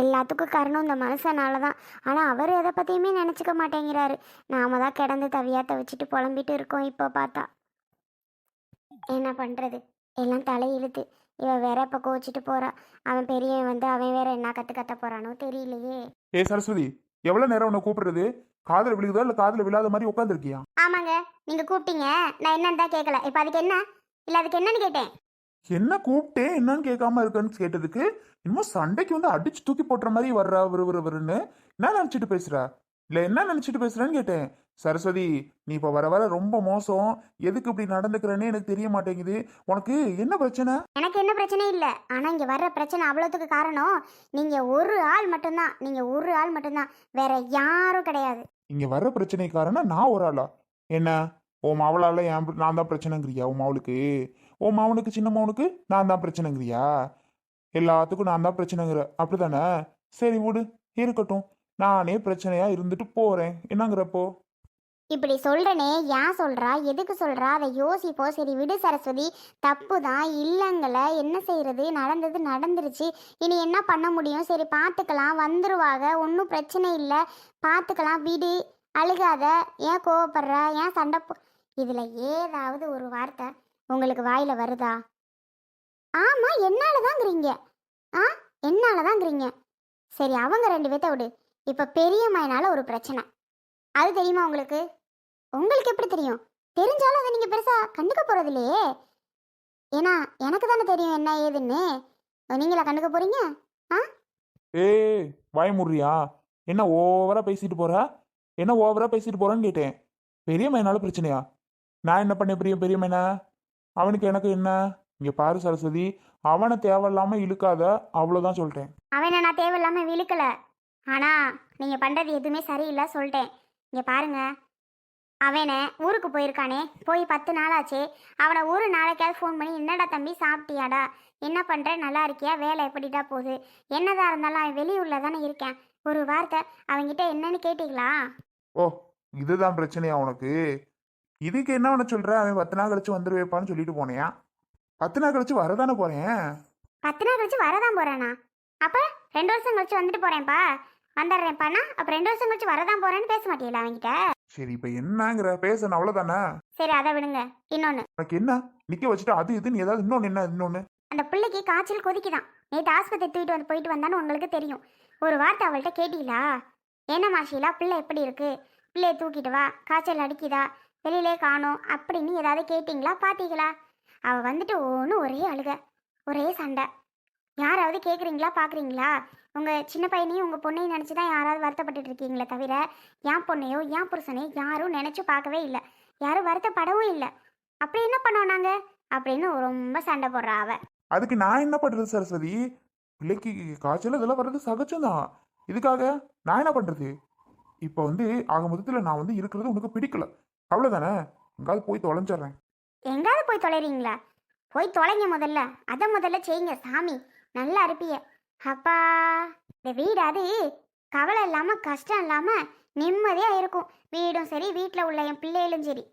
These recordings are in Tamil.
எல்லாத்துக்கும் காரணம் இந்த மனுஷனால தான். ஆனால் அவர் எதை பற்றியுமே நினச்சிக்க மாட்டேங்கிறாரு. நாம தான் கிடந்து தவியாத்த வச்சுட்டு புலம்பிட்டு இருக்கோம் இப்போ பார்த்தா. என்ன பண்ணுறது எல்லாம் தலையிழுத்து இவ வேற இப்போ கோச்சிட்டு போறா. அவன் பெரியவன் வந்து அவன் வேற என்ன கற்று கத்த போறானோ தெரியலையே. ஏ சரஸ்வதி எவ்வளவு நேரம் உன்னை கூப்பிடுறது? காதுல விழுகுதா? இல்ல காதுல விழாத மாதிரி உட்காந்துருக்கியா ஆமாங்க. நீங்கள் கூப்பிட்டீங்க. நான் என்னன்னு தான் கேட்கல இப்போ அதுக்கு என்ன? இல்லை அதுக்கு என்னன்னு கேட்டேன். என்ன கூப்பிட்டேன்? என்னன்னு கேட்காம இருக்கேன்னு கேட்டதுக்கு இன்னும் சண்டைக்கு வந்து அடிச்சு தூக்கி போட்டுற மாதிரி வர்றா விறு விறு விறுன்னு என்ன நினைச்சிட்டு பேசுற? இல்ல என்ன நினைச்சிட்டு பேசுறேன்னு கேட்டேன். சரஸ்வதி நீ இப்ப வர வர ரொம்ப மோசம். எதுக்கு இப்படி நடந்துக்கிறேன்னு எனக்கு தெரிய மாட்டேங்குது. உனக்கு என்ன பிரச்சனை? எனக்கு என்ன பிரச்சனை இல்லை. ஆனால் இங்கே வர்ற பிரச்சனை அவ்வளோத்துக்கு காரணம் நீங்கள் ஒரு ஆள் மட்டும்தான். நீங்கள் ஒரு ஆள் மட்டும்தான். வேற யாரும் கிடையாது. இங்க வர்ற பிரச்சனை காரணம் நான் ஒரு ஆளா? என்ன? உன் மாவளால என் நான் தான் பிரச்சனைங்கிறியா? உன் மாவளுக்கு? ஓ மவனுக்கு சின்ன மவனுக்கு நான் தான் பிரச்சனைங்கிறியா? எல்லாத்துக்கும் நான் தான் பிரச்சனைங்கிற அப்படிதானே சரி விடு இருக்கட்டும். நானே பிரச்சனையா இருந்துட்டு போறேன். என்னங்கிறப்போ? இப்படி சொல்றனே ஏன் சொல்றா? எதுக்கு சொல்றா? அதை யோசிப்போம் சரி விடு சரஸ்வதி. தப்பு தான் இல்லைங்கள என்ன செய்யறது நடந்தது நடந்துருச்சு. இனி என்ன பண்ண முடியும்? சரி பார்த்துக்கலாம் வந்துருவாங்க ஒன்றும் பிரச்சனை இல்லை. பார்த்துக்கலாம் விடு. அழுகாத. ஏன் கோவப்படுற? ஏன் சண்டை போ? இதில் ஏதாவது ஒரு வார்த்தை உங்களுக்கு வாயில் வருதா? ஆமாம் என்னால தாங்கிறீங்க ஆ என்னால தாங்கிறீங்க சரி அவங்க ரெண்டு பேத்த விடு. இப்போ பெரியம்மாயினால ஒரு பிரச்சனை. அது தெரியுமா உங்களுக்கு? உங்களுக்கு எப்படி தெரியும்? தெரிஞ்சாலும் அதை நீங்கள் பெருசாக கண்டுக்க போகிறது இல்லையே ஏன்னா எனக்கு தானே தெரியும் என்ன ஏதுன்னு. நீங்களா கண்டுக்க போகிறீங்க ஏய் பயமுறியா என்ன ஓவரா பேசிட்டு போற? என்ன ஓவரா பேசிட்டு போறேன்னு கேட்டேன். பெரிய மையனால பிரச்சனையா? நான் என்ன பண்ணேன் பெரிய பெரிய மையனா அவனுக்கு எனக்கு என்ன? இங்க பாரு சரஸ்வதி அவனை தேவையில்லாம இழுக்காத அவ்வளவுதான் சொல்லிட்டேன். அவனை நான் தேவையில்லாமல் விழுக்கல. ஆனால் நீங்கள் பண்ணுறது எதுவுமே சரியில்லை சொல்லிட்டேன். இங்கே பாருங்க. அவனை ஊருக்கு போயிருக்கானே. போய் பத்து நாள் ஆச்சு அவனை ஒரு நாளைக்காவது ஃபோன் பண்ணி என்னடா தம்பி சாப்பிட்டியாடா? என்ன பண்ணுற நல்லா இருக்கியா? வேலை எப்படிடா போகுது? என்னதான் இருந்தாலும் அவன் வெளியூரில் தானே இருக்கேன். ஒரு வார்த்தை அவன்கிட்ட என்னன்னு கேட்டீங்களா? ஓ இதுதான் பிரச்சனையா உனக்கு? இதுக்கு என்ன பண்ண சொல்ற? அவன் பத்து நாள் கழிச்சு வந்துருவேப்பான்னு சொல்லிட்டு போனேயா? பத்து நாள் கழிச்சு வரதானே போறேன்? பத்து நாள் கழிச்சு வரதான் போறேனா? அப்ப ரெண்டு வருஷம் கழிச்சு வந்துட்டு போறேன்ப்பா. வந்துடுறேன்ப்பாண்ணா? அப்ப ரெண்டு வருஷம் கழிச்சு வரதான் போறேன்னு பேச மாட்டீங்களா அவன்கிட்ட? சரி இப்ப என்னங்கிற? பேசணும் அவ்வளவுதானே? சரி அதை விடுங்க. இன்னொன்னு. உனக்கு என்ன? நிக்க வச்சுட்டு அது இதுன்னு ஏதாவது இன்னொன்னு என்ன இன்னொன்னு? அந்த பிள்ளைக்கு காய்ச்சல் கொதிக்குதான். நேற்று ஆஸ்பத்திரி தூக்கிட்டு வந்து போயிட்டு வந்தான்னு உங்களுக்கு தெரியும். ஒரு வார்த்தை அவள்கிட்ட கேட்டீங்களா? என்ன மாஷிலா பிள்ளை எப்படி இருக்கு? பிள்ளைய தூக்கிட்டு வா. காய்ச்சல் அடிக்குதா? வெளியிலே காணோம் அப்படின்னு ஏதாவது கேட்டிங்களா? பார்த்தீங்களா அவள் வந்துட்டு ஒன்று ஒரே அழுக ஒரே சண்டை. யாராவது கேட்குறீங்களா பார்க்குறீங்களா உங்கள் சின்ன பையனையும் உங்கள் பொண்ணையும் நினச்சி தான் யாராவது வருத்தப்பட்டுட்டு இருக்கீங்களே தவிர என் பொண்ணையோ என் புருஷனையோ யாரும் நினச்சி பார்க்கவே இல்லை. யாரும் வருத்தப்படவும் இல்லை. அப்படி என்ன பண்ணோம் நாங்கள் அப்படின்னு ரொம்ப சண்டை போடுறா அவ. அதுக்கு நான் என்ன பண்ணுறது சரஸ்வதி? பிள்ளைக்கு காய்ச்சல் இதெல்லாம் வர்றது சகஜம்தான். இதுக்காக நான் என்ன பண்ணுறது இப்போ வந்து ஆக மொத்தத்தில் நான் வந்து இருக்கிறது உனக்கு பிடிக்கல. அவ்வளோதானே எங்காவது போய் தொலைஞ்சிடுறேன். எங்காவது போய் தொலைறீங்களா? போய் தொலைங்க முதல்ல. அதை முதல்ல செய்யுங்க சாமி. நல்லா இருப்பிய அப்பா இந்த வீடாது கவலை இல்லாமல் கஷ்டம் இல்லாமல் நிம்மதியாக இருக்கும். வீடும் சரி வீட்டில் உள்ள என் பிள்ளைகளும் சரி.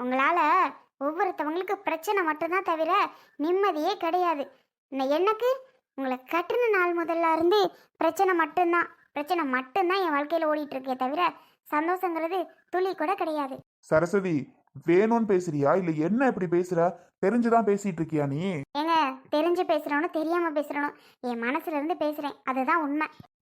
உங்களால் ஒவ்வொருத்தவங்களுக்கு பிரச்சனை மட்டும்தான் தவிர நிம்மதியே கிடையாது. இன்னும் எனக்கு உங்களை கட்டின நாள் முதல்ல இருந்து பிரச்சனை மட்டும்தான். பிரச்சனை மட்டும்தான் என் வாழ்க்கையில் ஓடிட்டு இருக்கே தவிர சந்தோஷங்கிறது துளி கூட கிடையாது. சரஸ்வதி வேணும்னு பேசுறியா? இல்லை என்ன இப்படி பேசுற? தெரிஞ்சுதான் பேசிட்டு இருக்கியா நீ? ஏங்க தெரிஞ்சு பேசுறவனோ தெரியாம பேசுறவனோ. என் மனசுல இருந்து பேசுறேன். அதுதான் உண்மை.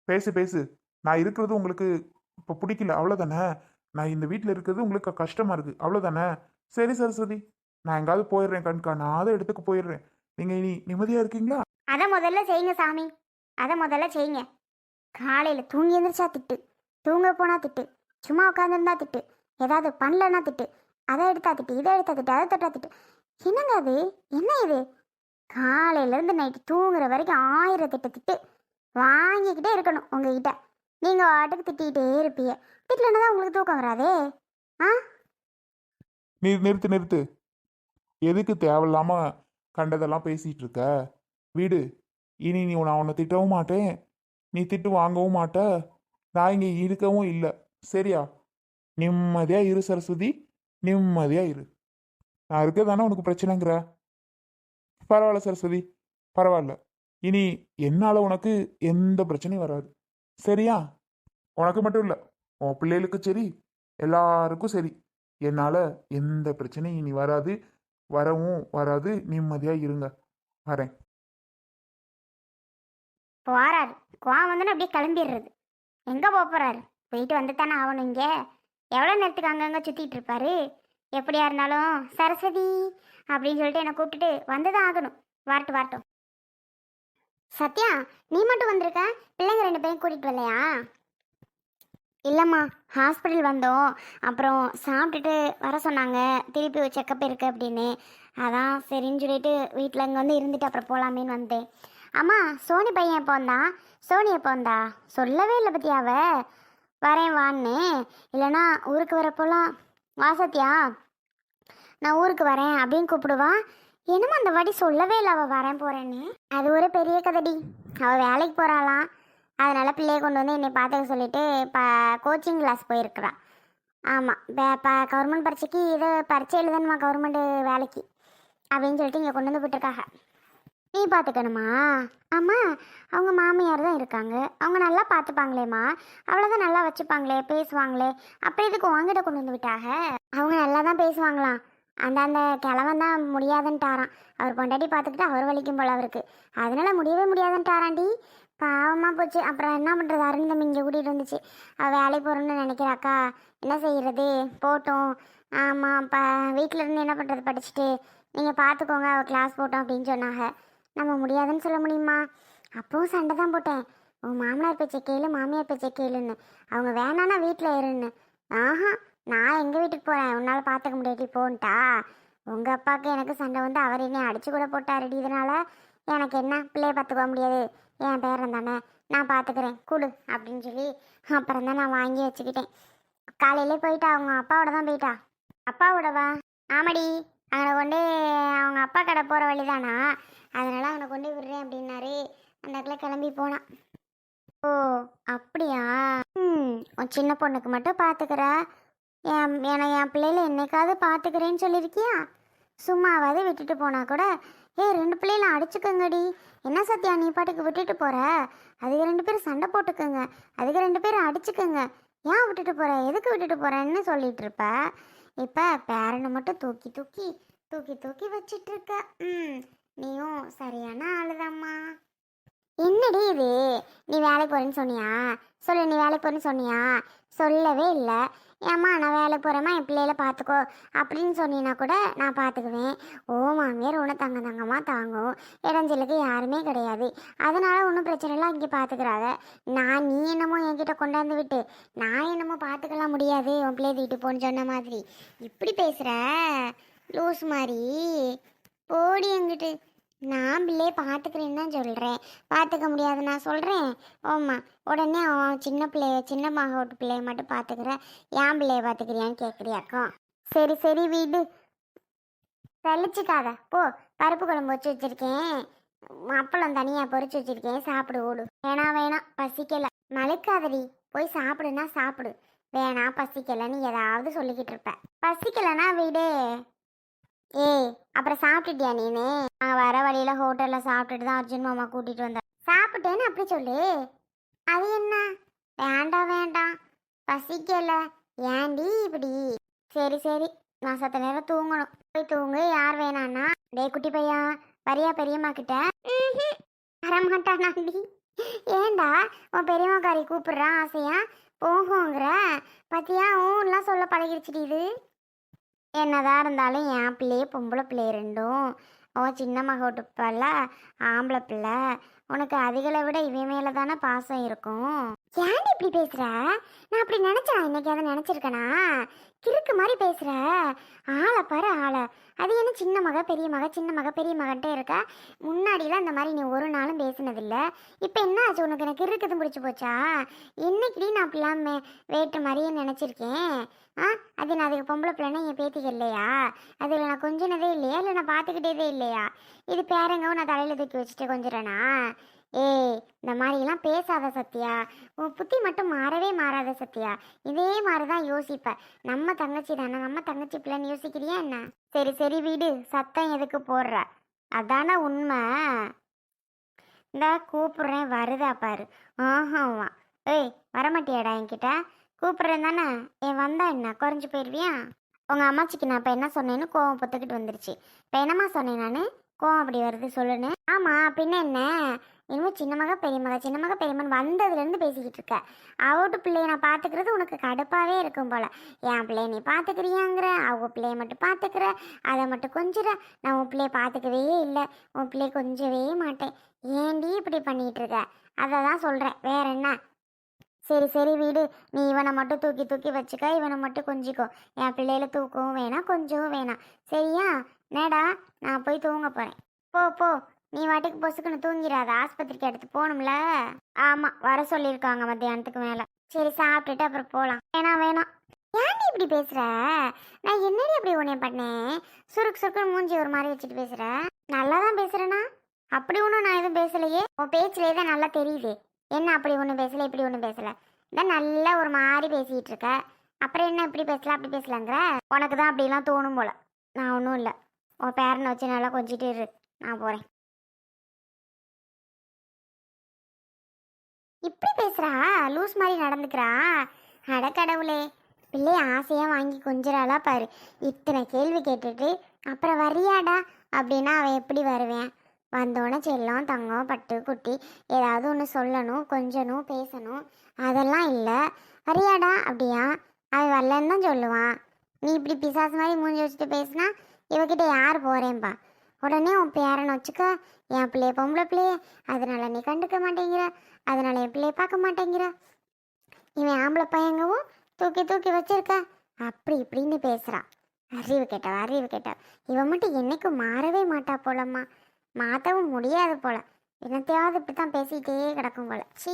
பேசு பேசு. நான் இருக்கிறது உங்களுக்கு இப்போ பிடிக்கல. அவ்வளோதானே நான் இந்த வீட்டில் இருக்கிறது உங்களுக்கு கஷ்டமா இருக்கு. அவ்வளோதானே சரி சரஸ்வதி. நான் எங்காவது போயிடுறேன் கண்காணாத இடத்துக்கு போயிடுறேன். நீங்கள் இனி நிம்மதியாக இருக்கீங்களா? அதை முதல்ல செய்யுங்க சாமி. அதை முதல்ல செய்யுங்க. காலையில் தூங்கி எந்திரிச்சா திட்டு. தூங்க போனா திட்டு. சும்மா உட்காந்துருந்தா திட்டு. ஏதாவது பண்ணலன்னா திட்டு. அதை எடுத்தா திட்டு இதை எடுத்தா திட்டு அதை தொட்டா திட்டு. என்னங்க அது? என்ன இது? காலையிலேருந்து நைட்டு தூங்குற வரைக்கும் ஆயிரம் திட்டு. திட்டு வாங்கிக்கிட்டே இருக்கணும் உங்ககிட்ட. நீங்கள் வாட்டுக்கு திட்டிகிட்டே இருப்பீங்க. திட்டலன்னா தான் உங்களுக்கு தூக்கம் வராதே. ஆ? நீ நிறுத்து நிறுத்து. எதுக்கு தேவையில்லாம கண்டதெல்லாம் பேசிகிட்டு இருக்க? வீடு. இனி நீ நான் உன்னை திட்டவும் மாட்டேன். நீ திட்டு வாங்கவும் மாட்ட. நான் இங்கே இருக்கவும் இல்லை. சரியா? நிம்மதியா இரு சரஸ்வதி. நிம்மதியா இரு. நான் இருக்கிறது தானே உனக்கு பிரச்சனைங்கிற? பரவாயில்ல சரஸ்வதி. பரவாயில்ல. இனி என்னால் உனக்கு எந்த பிரச்சனையும் வராது. சரியா? உனக்கு மட்டும் இல்லை. உன் பிள்ளைகளுக்கும் சரி. எல்லாருக்கும் சரி. என்னால் எந்த பிரச்சனையும் இனி வராது. வரவும் வராது. நிம்மதியாக இருங்க. வரேன். போறாரு. கோவம் வந்து அப்படியே கிளம்பிடுறது. எங்கே போக போகிறாரு போயிட்டு வந்து தானே ஆகணும் இங்கே. எவ்வளோ நேரத்துக்கு அங்கங்கே சுற்றிட்டு இருப்பாரு? எப்படியா இருந்தாலும் சரஸ்வதி அப்படின்னு சொல்லிட்டு என்னை கூப்பிட்டுட்டு வந்து தான் ஆகணும். வரட்டும் வரட்டும். சத்யா நீ மட்டும் வந்திருக்க? பிள்ளைங்க ரெண்டு பேரும் கூட்டிகிட்டு வரலையா? இல்லைம்மா ஹாஸ்பிட்டல் வந்தோம். அப்புறம் சாப்பிட்டுட்டு வர சொன்னாங்க. திருப்பி செக்கப் இருக்குது அப்படின்னு. அதான் சரின்னு சொல்லிட்டு வீட்டில் இங்கே வந்து இருந்துட்டு அப்புறம் போகலாமேன்னு வந்தேன். அம்மா சோனி பையன் எப்போ வந்தான்? சோனி எப்போ வந்தா? சொல்லவே இல்லை பத்தியாவை வரேன் வான்னே. இல்லைன்னா ஊருக்கு வரப்போலாம் வா சத்யா நான் ஊருக்கு வரேன் அப்படின்னு கூப்பிடுவா. என்னமோ அந்த வாட்டி சொல்லவே இல்லை அவள் வரேன் போகிறேன்னு அது ஒரு பெரிய கதடி. அவள் வேலைக்கு போகிறாளாம் அதனால் பிள்ளைய கொண்டு வந்து என்னை பார்த்துக்க சொல்லிட்டு இப்போ கோச்சிங் கிளாஸ் போயிருக்கிறான் ஆமாம் இப்போ கவர்மெண்ட் பரீட்சைக்கு இது பரீட்சை எழுதணுமா கவர்மெண்ட் வேலைக்கு? அப்படின்னு சொல்லிட்டு இங்கே கொண்டு வந்து விட்டுருக்காங்க. நீ பார்த்துக்கணுமா ஆமாம் அவங்க மாமியார் தான் இருக்காங்க. அவங்க நல்லா பார்த்துப்பாங்களேம்மா அவ்வளோதான் நல்லா வச்சுப்பாங்களே பேசுவாங்களே. அப்போ எதுக்கு உங்ககிட்ட கொண்டு வந்து விட்டாக அவங்க நல்லா தான் பேசுவாங்களாம். அந்த அந்த கிழவன் தான் முடியாதுன்ட்டாராம். அவர் பொண்டாட்டி பார்த்துக்கிட்டு அவர் வலிக்கும் போல அவருக்கு. அதனால முடியவே முடியாதுன்ட்டாராண்டி. பாவமாக போச்சு. அப்புறம் என்ன பண்ணுறது அருண் தம்பி இங்கே கூட்டிகிட்டு வந்துச்சு. அவள் வேலைக்கு போகிறோன்னு நினைக்கிறாக்கா என்ன செய்கிறது போட்டோம். ஆமாம் இப்போ வீட்டில் இருந்து என்ன பண்ணுறது படிச்சுட்டு. நீங்கள் பார்த்துக்கோங்க அவள் கிளாஸ் போட்டோம் அப்படின்னு சொன்னாங்க. நம்ம முடியாதுன்னு சொல்ல முடியுமா? அப்பவும் சண்டை தான் போட்டேன். உன் மாமனார் பேச்சை கேளு மாமியார் பேச்சை கேளுன்னு. அவங்க வேணான்னா வீட்டில் இருன்னு. ஆஹா நான் எங்கள் வீட்டுக்கு போகிறேன் உன்னால் பார்த்துக்க முடியாட்டி போன்ட்டா? உங்கள் அப்பாவுக்கு எனக்கு சண்டை வந்து அவர் என்னை அடிச்சு கூட போட்டாருடி. இதனால எனக்கு என்ன? பிள்ளைய பார்த்துக்க முடியாது. என் பேரன் தானே. நான் பார்த்துக்கிறேன் கூடு அப்படின்னு சொல்லி அப்புறம் தான் நான் வாங்கி வச்சுக்கிட்டேன். காலையிலே போயிட்டா. அவங்க அப்பாவோட தான் போயிட்டா. அப்பாவோடவா? ஆமாடி. அங்கே கொண்டு கடை போகிற வழிதானா? அதனால் அவனை கொண்டு விடுறேன் அப்படின்னாரு. அந்த இடத்துல கிளம்பி போனான். ஓ அப்படியா? ம் உன் சின்ன பொண்ணுக்கு மட்டும் பார்த்துக்கிற என் என்னை என் பிள்ளைல என்னைக்காவது பார்த்துக்கிறேன்னு சொல்லியிருக்கியா? சும்மாவாவது விட்டுட்டு போனால் கூட ஏய் ரெண்டு பிள்ளைகளும் அடிச்சுக்கோங்கடி. என்ன சத்யா நீ பாட்டுக்கு விட்டுட்டு போகிற அதுக்கு ரெண்டு பேரும் சண்டை போட்டுக்கோங்க. அதுக்கு ரெண்டு பேரும் அடிச்சுக்கோங்க. ஏன் விட்டுட்டு போகிற எதுக்கு விட்டுட்டு போகிறேன்னு சொல்லிட்டு இருப்ப. இப்போ பேரனை மட்டும் தூக்கி தூக்கி தூக்கி தூக்கி வச்சிட்டு இருக்க ம் நீயும் சரியான ஆளுதாம்மா. என்னடி இது? நீ வேலைக்கு போறேன்னு சொன்னியா? சொல்லு நீ வேலைக்கு போறேன்னு சொன்னியா? சொல்லவே இல்லை. ஏம்மா நான் வேலைக்கு போகிறேம்மா என் பிள்ளையில பார்த்துக்கோ. அப்படின்னு சொன்னீன்னா கூட நான் பார்த்துக்குவேன். ஓ மாமியார் உன்னை தங்க தங்கமாக தாங்கும். இடைஞ்சலுக்கு யாருமே கிடையாது. அதனால ஒன்றும் பிரச்சனை இல்லை இங்கே பார்த்துக்கிறாங்க நான் நீ என்னமோ என்கிட்ட கொண்டாந்து விட்டு நான் என்னமோ பார்த்துக்கலாம் முடியாது. உன் பிள்ளைய வீட்டு போன்னு சொன்ன மாதிரி. இப்படி பேசுகிற லூஸ் மாதிரி போடி எங்கிட்டு. நான் பிள்ளைய பார்த்துக்கிறேன்னு தான் சொல்கிறேன் பார்த்துக்க முடியாது நான் சொல்கிறேன் ஓம்மா உடனே அவன் சின்ன பிள்ளைய சின்ன மகோட்டு பிள்ளைய மட்டும் பார்த்துக்கிற. என் பிள்ளைய பார்த்துக்கிறியான்னு கேட்குறியாக்கோ சரி சரி வீடு. தெளிச்சிக்காத போ பருப்பு குழம்பு வச்சு வச்சுருக்கேன். அப்பளம் தனியாக பொரிச்சு வச்சுருக்கேன். சாப்பிடு ஓடு. வேணாம் வேணாம் பசிக்கலை. மலைக்காதடி. போய் சாப்பிடுன்னா சாப்பிடு. வேணாம் பசிக்கலைன்னு ஏதாவது சொல்லிக்கிட்டு இருப்பேன் பசிக்கலைன்னா வீடு. ஏய் அப்புறம் சாப்பிட்டுட்டியா நீனு? நான் வர வழியில் ஹோட்டலில் சாப்பிட்டுட்டு தான் அர்ஜுன் மாமா கூட்டிகிட்டு வந்தேன் சாப்பிட்டேன்னு அப்படி சொல்லு. அது என்ன? வேண்டாம் வேண்டாம். பசிக்கல. ஏண்டி இப்படி? சரி சரி. நான் சத்த நேரம் தூங்கணும். போய் தூங்கு. யார் வேணான்னா? டேய் குட்டி பையா. வரியா பெரியம்மா கிட்ட? ம்ஹும். நம்பி ஏண்டா? உன் பெரியம்மா காரி கூப்பிடுறான் ஆசையா? போகுங்கிற. பத்தியா ஊன்லாம் சொல்ல பழகிடுச்சிட்டு இது? என்னதான் இருந்தாலும் என் பிள்ளையே பொம்பளை பிள்ளை ரெண்டும். அவன் சின்ன மகோட்டுப்பல்ல ஆம்பளை பிள்ளை. உனக்கு அதுகளை விட இவன் மேலே தானே பாசம் இருக்கும்? ஏன் இப்படி பேசுற? நான் அப்படி நினைச்சா இன்னைக்கு அதை நினைச்சிருக்கனா? கிறுக்கு மாதிரி பேசுற. ஆளை பாரு ஆளை. அது என்ன சின்ன மக பெரிய மக சின்ன மக பெரிய மகன்ட்டே இருக்கா? முன்னாடிலாம் இந்த மாதிரி நீ ஒரு நாளும் பேசினதில்ல. இப்போ என்ன ஆச்சு உனக்கு? எனக்கு இருக்குதும் பிடிச்சி போச்சா? இன்னைக்குடி நான் அப்படிலாம் மே- வேட்டு மாதிரியே நினச்சிருக்கேன்? ஆ அது நான் அதுக்கு பொம்பளை பிள்ளைனா என் பேத்திக்கு இல்லையா? அதில் நான் கொஞ்சினதே இல்லையா? இல்லை நான் பார்த்துக்கிட்டேதே இல்லையா? இது பேரங்கவும் நான் தலையில் தூக்கி வச்சுட்டு கொஞ்சிறேனா? ஏய் இந்த மாதிரிலாம் பேசாத சத்யா. உன் புத்தி மட்டும் மாறவே மாறாத சத்யா. இதே மாதிரி தான் யோசிப்ப. நம்ம தங்கச்சி தானே நம்ம தங்கச்சி பிள்ளைன்னு யோசிக்கிறியா என்ன? சரி சரி வீடு. சத்தம் எதுக்கு போடுற? அதான உண்மை. இந்த கூப்பிட்றேன். வருதா பாரு. ஆஹாவா ஏய் வரமாட்டியாடா என்கிட்ட? கூப்பிட்றேன் தானே. ஏன் வந்தா என்ன? குறைஞ்சி போயிடுவியா உங்கள் அம்மாச்சிக்கு நான் இப்போ என்ன சொன்னேன்னு கோவம் பொத்துக்கிட்டு வந்துருச்சு. இப்போ என்னம்மா சொன்னேன் நான்? கோவம் அப்படி வருது சொல்லுன்னு. ஆமாம் பின்ன என்ன? இனிமேல் சின்ன மக பெரிய மக சின்ன மக பெரியம்மன் வந்ததுலேருந்து பேசிக்கிட்டு இருக்க. அவட்டு பிள்ளைய நான் பார்த்துக்கிறது உனக்கு கடுப்பாகவே இருக்கும் போல. என் பிள்ளைய நீ பார்த்துக்கிறியாங்கிற அவங்க பிள்ளைய மட்டும் பார்த்துக்கிற அதை மட்டும் கொஞ்சிற. நான் உன் பிள்ளைய பார்த்துக்கவே இல்லை. உன் பிள்ளைய கொஞ்சவே மாட்டேன். ஏன்டி இப்படி பண்ணிட்டு இருக்க? அதை தான் சொல்கிறேன் வேற என்ன? சரி சரி வீடு. நீ இவனை மட்டும் தூக்கி தூக்கி வச்சுக்க. இவனை மட்டும் கொஞ்சிக்கோ. என் பிள்ளையில தூக்கவும் வேணாம் கொஞ்சவும் வேணாம். சரியா? நேடா நான் போய் தூங்க போகிறேன் போ போ. நீ வாட்டுக்கு பொசுக்குன்னு தூங்கிடாத ஆஸ்பத்திரிக்கு எடுத்து போகணும்ல? ஆமாம் வர சொல்லியிருக்காங்க மத்தியானத்துக்கு மேலே. சரி சாப்பிட்டுட்டு அப்புறம் போகலாம் வேணாம் வேணாம் ஏன்டி இப்படி பேசுற? நான் என்னடி அப்படி உன்னை பண்ணேன்? சுருக்கு சுருக்கு மூஞ்சி ஒரு மாதிரி வச்சுட்டு பேசுற? நல்லா தான் பேசுறேனா? அப்படி ஒன்றும் நான் எதுவும் பேசலையே? உன் பேச்சிலே தான் நல்லா தெரியுது? என்ன அப்படி ஒன்றும் பேசல இப்படி ஒன்றும் பேசல? தான் நல்லா ஒரு மாதிரி பேசிட்டு இருக்க. அப்புறம் என்ன இப்படி பேசலாம் அப்படி பேசலாங்கிற? உனக்கு தான் அப்படிலாம் தோணும் போல. நான் ஒன்றும் இல்லை. உன் பேரனை வச்சு நல்லா கொஞ்சிட்டு இரு. நான் போகிறேன் இப்படி பேசுகிறா லூஸ் மாதிரி நடந்துக்கிறா? அட கடவுளே. ஆசையாக வாங்கி கொஞ்சிறாளா பாரு. இத்தனை கேள்வி கேட்டுட்டு அப்புறம் வரியாடா? அப்படின்னா அவன் எப்படி வருவேன்? வந்தோடனே செல்லம் தங்கம் பட்டு குட்டி ஏதாவது ஒன்று சொல்லணும் கொஞ்சணும் பேசணும். அதெல்லாம் இல்லை. வரியாடா? அப்படியா? அவன் வரலன்னு தான் சொல்லுவான். நீ இப்படி பிசாசு மாதிரி மூஞ்சி வச்சுட்டு பேசினா இவகிட்ட யார் போகிறேன்பா உடனே உன் பேரனை வச்சுக்க என் பிள்ளைய பொம்பளை பிள்ளைய அதனால நீ கண்டுக்க மாட்டேங்கிற அதனால என் பிள்ளைய பார்க்க மாட்டேங்கிற. இவன் ஆம்பளை பையங்கவும் தூக்கி தூக்கி வச்சிருக்க. அப்படி இப்படின்னு பேசுகிறான் அறிவு கேட்டவ அறிவு கேட்டவ. இவன் மட்டும் என்னைக்கும் மாறவே மாட்டா போலம்மா. மாற்றவும் முடியாது போல. என்னத்தையாவது இப்படி தான் பேசிக்கிட்டே கிடக்கும் போல. சீ